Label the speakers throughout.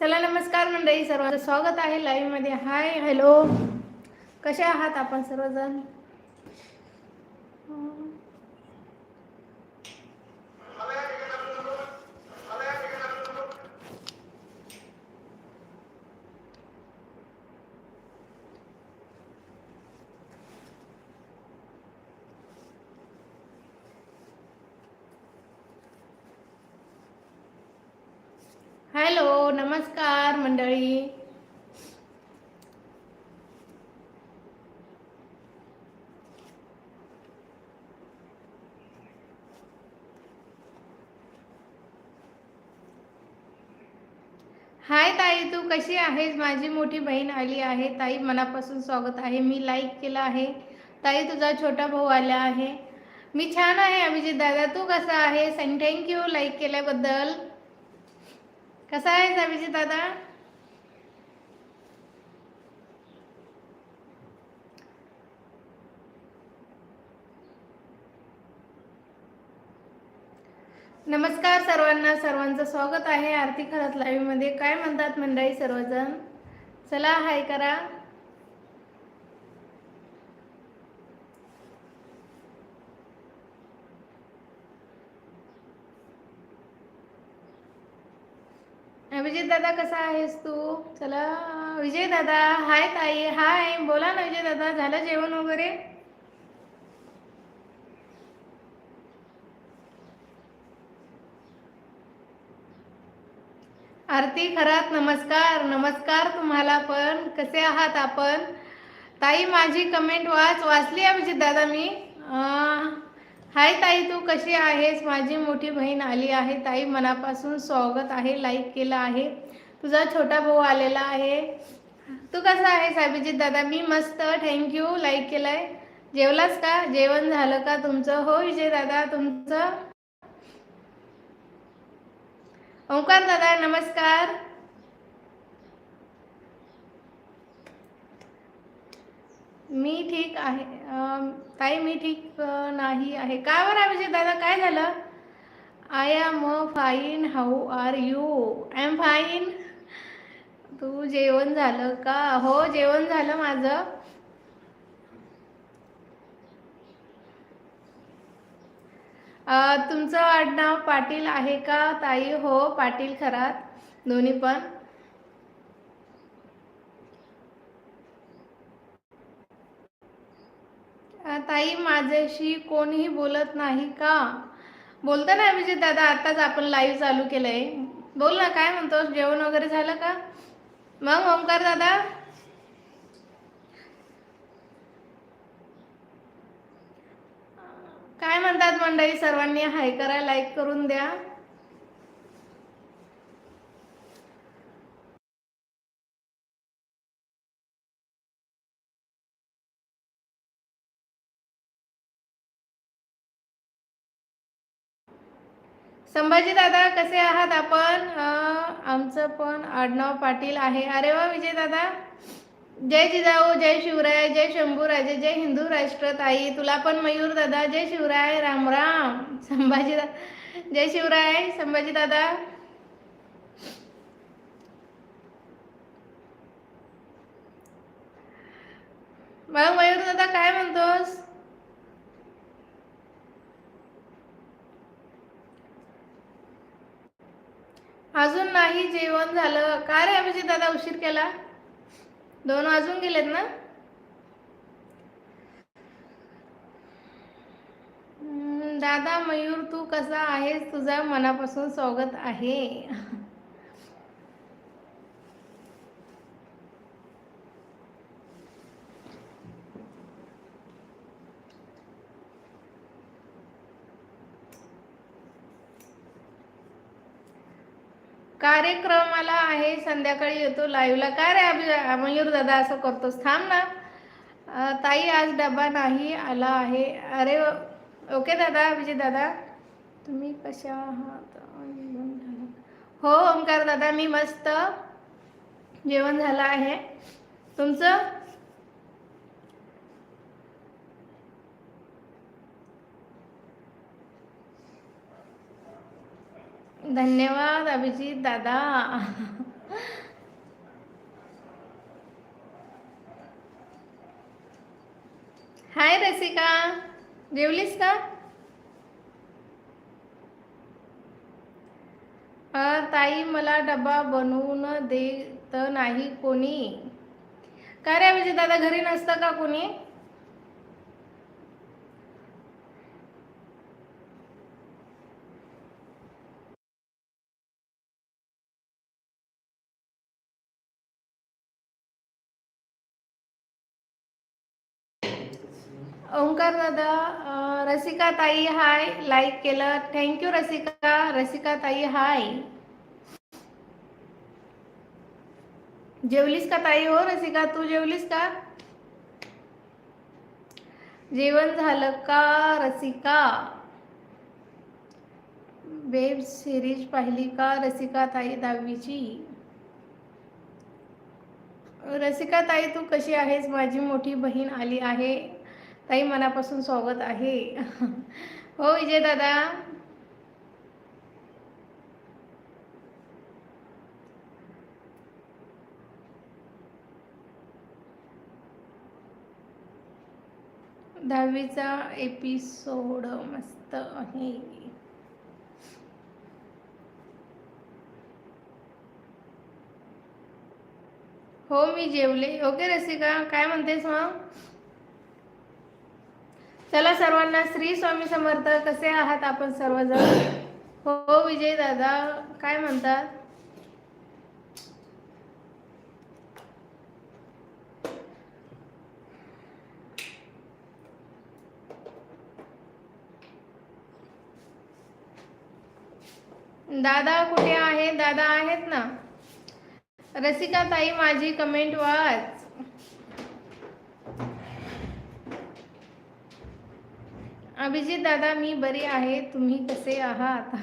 Speaker 1: चला नमस्कार मंडळी. सर्वांचं स्वागत आहे लाईव्हमध्ये. हाय हॅलो कसे आहात आपण सर्वजण? हॅलो नमस्कार मंडळी. हाय ताई तू कशी आहेस? माझी मोठी बहीण आली आहे. ताई मनापासून स्वागत आहे. मी लाईक केलं आहे. ताई तुझा छोटा भाऊ आला आहे. मी छान आहे अभिजित दादा. तू कसा आहेस? आणि थँक्यू लाईक केल्याबद्दल. कसा आहे अभिजित दादा? नमस्कार सर्वांना सर्वांचं स्वागत आहे आरती खरत लाईव्हमध्ये. काय म्हणतात मंडळी सर्वजण? चला हाय करा. विजय दादा कसा आहेस तू? चला विजय दादा हाय ताई. हाय. बोला ना विजय दादा झालं जेवण वगैरे? आरती खरात नमस्कार. नमस्कार तुम्हाला पण. कसे आहात आपण? ताई माझी कमेंट वाच वाचली अभिजित दादा मी. आ... हाय ताई तू कशी आहेस? माझी मोठी बहीण आली आहे. ताई मनापासून स्वागत आहे. लाईक केलं आहे. तुझा छोटा भाऊ आलेला आहे. तू कसा आहेस अभिजित दादा? मी मस्त. थँक्यू लाईक आहे जेवलास का? जेवण झालं का तुमचं? हो विजय दादा तुमचं? ओंकार दादा नमस्कार. मी ठीक आहे ताई मी ठीक नाही आहे. का बरं अभिजित दादा काय झालं? I am fine how are you I am fine तू जेवण झालं का? हो जेवण झालं माझं. तुमचं आडनाव पाटील आहे का ताई? हो पाटील खरात. दोन्ही पण. ताई माझ्याशी कोणीही बोलत नाही का? बोलता ना अभिजित दादा आताच आपण लाईव्ह चालू केलंय. बोल ना काय म्हणतोस? जेवण वगैरे झालं का? मग ओंकार दादा? काय म्हणतात मंडळी सर्वांनी हाय करा लाईक करून द्या. संभाजी दादा कसे आहात आपण? आमचं पण आडनाव पाटील आहे. अरे वा विजय दादा. जय जिजाऊ जय शिवराय जय शंभूराजे जय हिंदू राष्ट्र ताई तुला पण मयूर दादा. जय शिवराय राम राम. संभाजी दादा जय शिवराय संभाजी दादा. मग मयूर दादा काय म्हणतोस? अजून नाही जेवण झालं. का रे अभिजित दादा उशीर केला? दोन वाजून गेलेत ना? दादा मयूर तू कसा आहेस? तुझा मनापासून स्वागत आहे. कार्यक्रमाला आहे संध्याकाळी येतो लाईव्हला काय रे अभिजा मयूर दादा असं करतोस? थांब ना. ताई आज डबा नाही आला आहे. अरे ओके दादा अभिजित दादा. तुम्ही कशा आहात? हो ओंकार दादा मी मस्त. जेवण झालं आहे. तुमचं? धन्यवाद अभिजीत दादा. हाय रसिका जेवलीस का? ताई मला डबा बनवून देत नाही कोणी. का रे अभिजीत दादा घरी नसतं का कोणी? ओंकार दादा रसिका ताई हाय. लाईक केलं. Thank you Rasika. रसिका ताई हाय. जेवलीस का ताई? हो रसिका तू जेवलीस का? जेवण झालं का रसिका? वेब सिरीज पाहिली का रसिका ताई दहावीची? रसिका ताई तू कशी आहेस? माझी मोठी बहीण आली आहे. ताई मनापासून स्वागत आहे. हो विजय दादा दहावीचा एपिसोड मस्त आहे. हो मी जेवले. ओके रसिका काय म्हणतेस मग? चला सर्वांना श्री स्वामी समर्थ. कसे आहात आपण सर्वजण? हो विजय दादा काय म्हणतात? दादा कुठे आहे दादा आहेत ना? रसिका ताई माझी कमेंट वाच. अभिजित दादा मी बरी आहे. तुम्ही कसे आहात?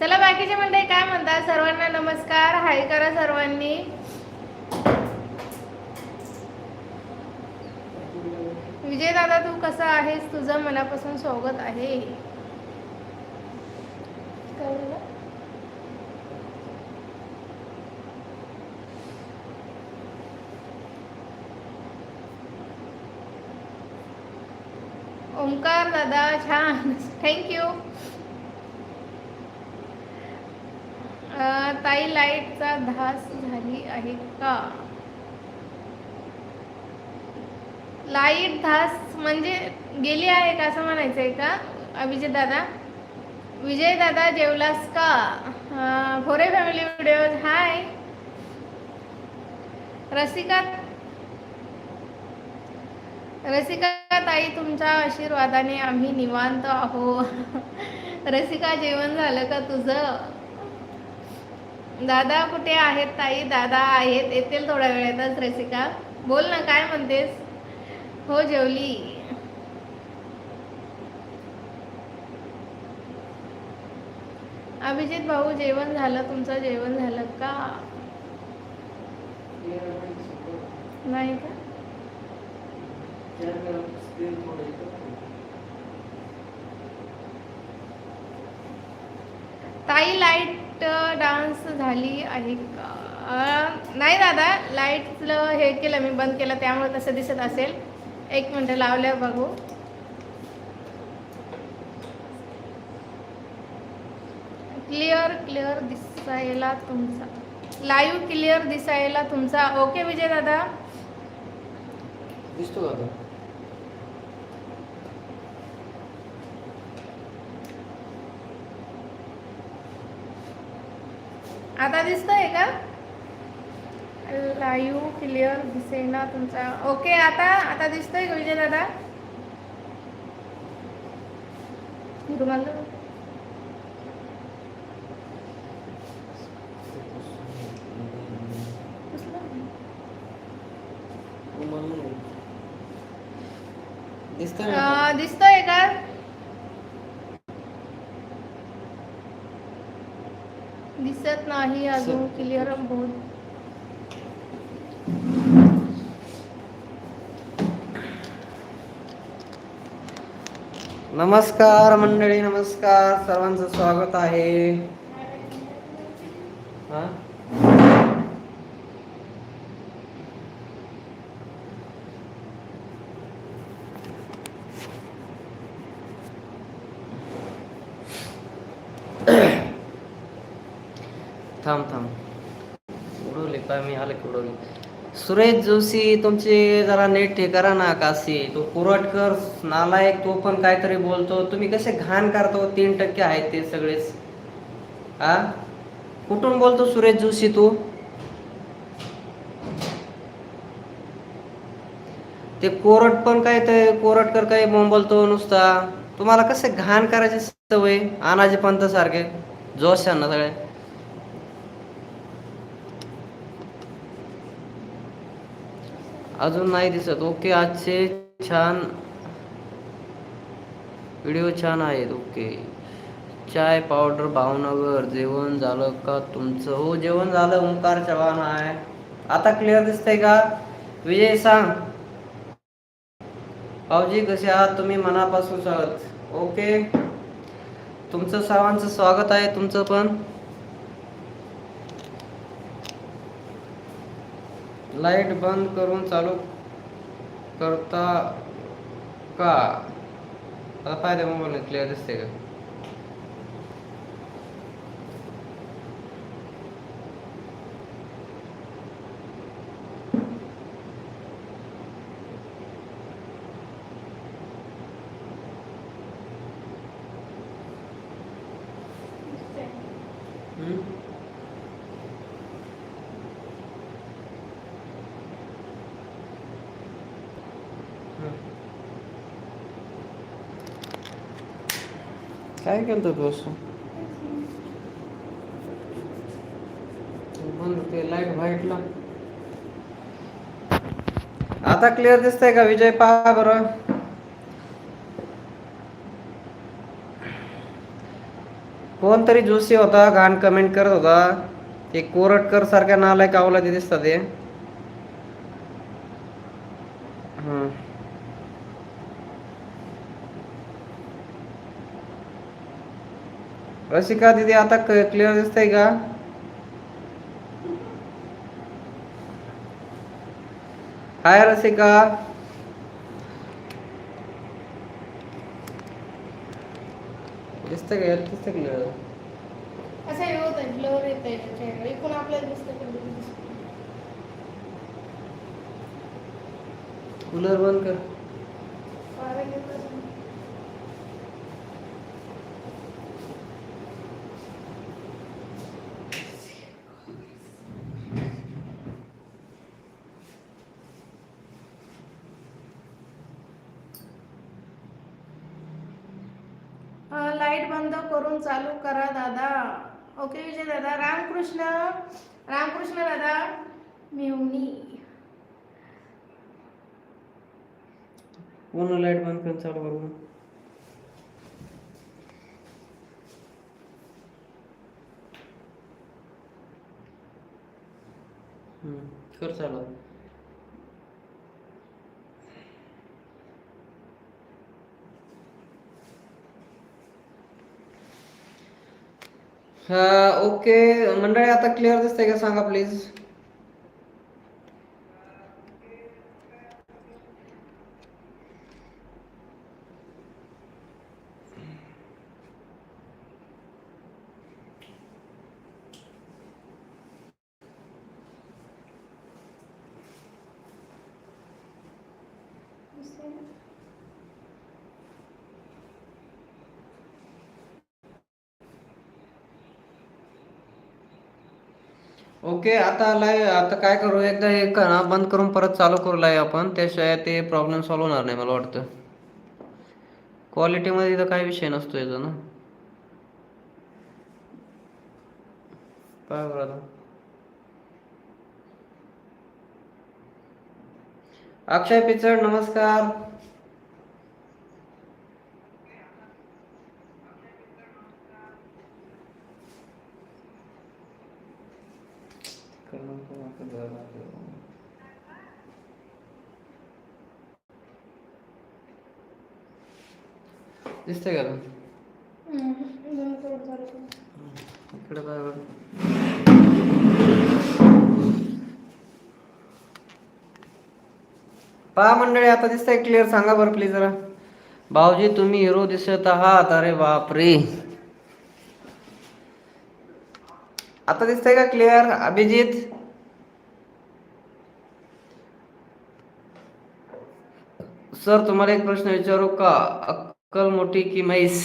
Speaker 1: चला बाकीचे म्हणते काय म्हणतात? सर्वांना नमस्कार. हाय करा सर्वांनी. विजय दादा तू कसा आहेस? तुझं मनापासून स्वागत आहे काय झालं? ओंकार दादा छान. थँक्यू ताई लाईटचा धास झाली आहे का? लाइट धास म्हणजे गेली आहे का असं म्हणायचं आहे का? अभिजित दादा. विजय दादा जेवलास का? भोरे फोरे family video hi Rasika Rasika ताई तुमच्या आशीर्वादाने आम्ही निवांत आहो रसिका जेवण झालं का तुझं? दादा कुठे आहेत ताई? दादा आहेत. येतील थोड्या वेळातच रसिका. बोल ना काय म्हणतेस? हो जेवली. अभिजित भाऊ जेवण झालं? तुमचं जेवण झालं का? नाही का? ताई लाइट डान्स झाली आहे का? नाही दादा लाईटचं हे केलं मी बंद केलं त्यामुळे तसं दिसत असेल. एक मिनटं लावल्या बघू. क्लिअर क्लिअर दिसायला तुमचा. लाईव्ह क्लिअर दिसायला तुमचा. ओके विजय दादा?
Speaker 2: दिसतो का
Speaker 1: आता दिसतंय का? लाईव्ह क्लिअर दिसेना तुमचा? ओके आता आता दिसतोय का विजय दादा? तुम्हाला
Speaker 2: दिसतोय ना
Speaker 1: अं, दिसतोय का दिसत नाही अजून क्लिअर बहुत
Speaker 2: नमस्कार मंडळी नमस्कार. सर्वांचं स्वागत आहे हा थांब थांब उडवले काय मी आले की सुरेश जोशी तुमचे जरा नेट हे करा ना काशी. तो कुरटकर नालायक तो पण काहीतरी बोलतो. तुम्ही कसे घाण करतो हो, तीन टक्के आहेत ते सगळेच. हा कुठून बोलतो सुरेश जोशी तू? ते कोरट पण काय ते कोरटकर काय बोंबलतो नुसता. तुम्हाला कसे घाण करायची सवय? अनाजी पंत सारखे. जोश ना सगळे. अजून नाही दिसत. ओके आजचे छान व्हिडिओ छान आहेत. ओके. चाय पावडर भावनगर. जेवण झालं का तुमचं? हो जेवण झालं. ओंकार चव्हाण आहे. आता क्लिअर दिसतंय का? विजय सांग. भाऊजी कसे आहात? तुम्ही मनापासून आहात ओके. तुमचं सर्वांचं स्वागत आहे. तुमचं पण? लाइट बंद करून चालू करता का? आता फायदा मोबाईल क्लिअर दिसते का? काय केलं तू असं ते लाइट व्हाईटला आता क्लिअर दिसतंय का विजय पहा बरं कोणतरी जोशी होता घाण कमेंट करत होता ते कोरटकर सारख्या नालायक आवला ते दिसतात ते रसिका दीदी आता क्लिअर दिसतंय का हाय रसिका का क्लिअर
Speaker 1: असं हे? होत ब्लर आपल्याला दिसतं.
Speaker 2: कूलर बंद कर।
Speaker 1: ओके विजय दादा रामकृष्ण. रामकृष्ण दादा. मिवणी
Speaker 2: पूर्ण लाइट बंद करून चालू करू हम्म, कर चालू. हा ओके मंडळी आता क्लिअर दिसतंय का? सांगा प्लीज ओके आता लाय आता काय करू? एकदा हे क- ना बंद करून परत चालू करू लाय आपण. त्याशिवाय ते प्रॉब्लेम सॉल्व्ह होणार नाही मला वाटतं. क्वालिटीमध्ये तर काही विषय नसतो याचा ना. काय बरं अक्षय पिचड नमस्कार. दिसतंय का आता?
Speaker 1: हम्म, बंद करून चालू करा.
Speaker 2: इकडे काय बरं पहा मंडळी आता दिसतंय क्लिअर सांगा बरं प्लीज जरा. भाऊजी तुम्ही हिरो दिसत आहात. अरे बापरे. आता दिसतंय का क्लिअर अभिजित? सर तुम्हाला एक प्रश्न विचारू का? अक्कल मोठी की मैस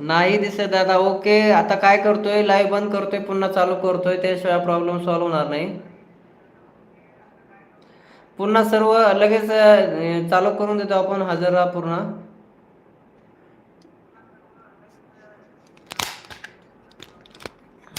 Speaker 2: नाही दिसत दादा. ओके आता काय करतोय? लाईव्ह बंद करतोय पुन्हा चालू करतोय. त्याशिवाय प्रॉब्लेम सॉल्व्ह होणार नाही. पुन्हा सर्व लगेच चालू करून देतो आपण. हजर राहा पूर्ण.